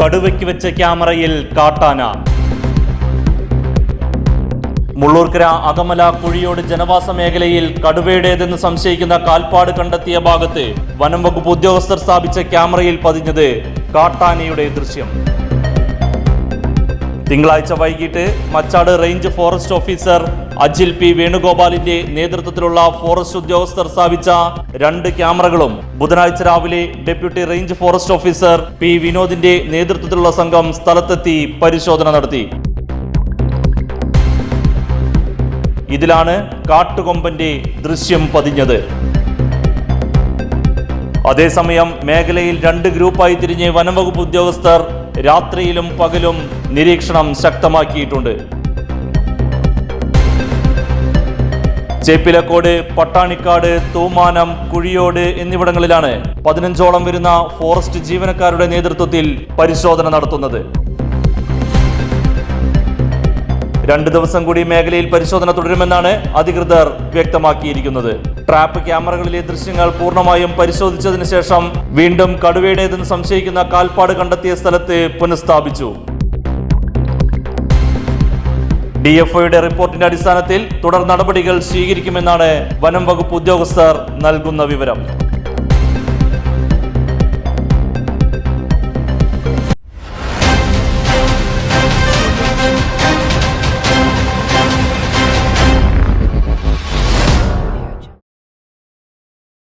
കടുവയ്ക്ക് വെച്ച ക്യാമറയിൽ കാട്ടാന. മുള്ളൂർക്കര അകമല കുഴിയോട് ജനവാസ മേഖലയിൽ കടുവയുടേതെന്ന് സംശയിക്കുന്ന കാൽപ്പാട് കണ്ടെത്തിയ ഭാഗത്ത് വനം വകുപ്പ് ഉദ്യോഗസ്ഥർ സ്ഥാപിച്ച ക്യാമറയിൽ പതിഞ്ഞത് കാട്ടാനയുടെ ദൃശ്യം. തിങ്കളാഴ്ച വൈകിട്ട് Machad range forest officer Ajil P വേണുഗോപാലിന്റെ നേതൃത്വത്തിലുള്ള ഫോറസ്റ്റ് ഉദ്യോഗസ്ഥർ സ്ഥാപിച്ച രണ്ട് ക്യാമറകളും ബുധനാഴ്ച രാവിലെ deputy range forest officer P വിനോദിന്റെ നേതൃത്വത്തിലുള്ള സംഘം സ്ഥലത്തെത്തി പരിശോധന നടത്തി. ഇതിലാണ് കാട്ടുകൊമ്പന്റെ ദൃശ്യം പതിഞ്ഞത്. അതേസമയം മേഖലയിൽ രണ്ട് ഗ്രൂപ്പായി തിരിഞ്ഞ് വനംവകുപ്പ് ഉദ്യോഗസ്ഥർ രാത്രിയിലും പകലും നിരീക്ഷണം ശക്തമാക്കിയിട്ടുണ്ട്. ചേപ്പിലക്കോട് പട്ടാണിക്കാട് തൂമാനം കുഴിയോട് എന്നിവിടങ്ങളിലാണ് പതിനഞ്ചോളം വരുന്ന ഫോറസ്റ്റ് ജീവനക്കാരുടെ നേതൃത്വത്തിൽ പരിശോധന നടത്തുന്നത്. രണ്ട് ദിവസം കൂടി മേഖലയിൽ പരിശോധന തുടരുമെന്നാണ് അധികൃതർ വ്യക്തമാക്കിയിരിക്കുന്നത്. ട്രാപ്പ് ക്യാമറകളിലെ ദൃശ്യങ്ങൾ പൂർണമായും പരിശോധിച്ചതിന് ശേഷം വീണ്ടും കടുവയുടേതെന്ന് സംശയിക്കുന്ന കാൽപ്പാട് കണ്ടെത്തിയ സ്ഥലത്ത് പുനഃസ്ഥാപിച്ചു. ഡി എഫ് ഒയുടെ റിപ്പോർട്ടിന്റെ അടിസ്ഥാനത്തിൽ തുടർ നടപടികൾ സ്വീകരിക്കുമെന്നാണ് വനം വകുപ്പ് ഉദ്യോഗസ്ഥർ നൽകുന്ന വിവരം.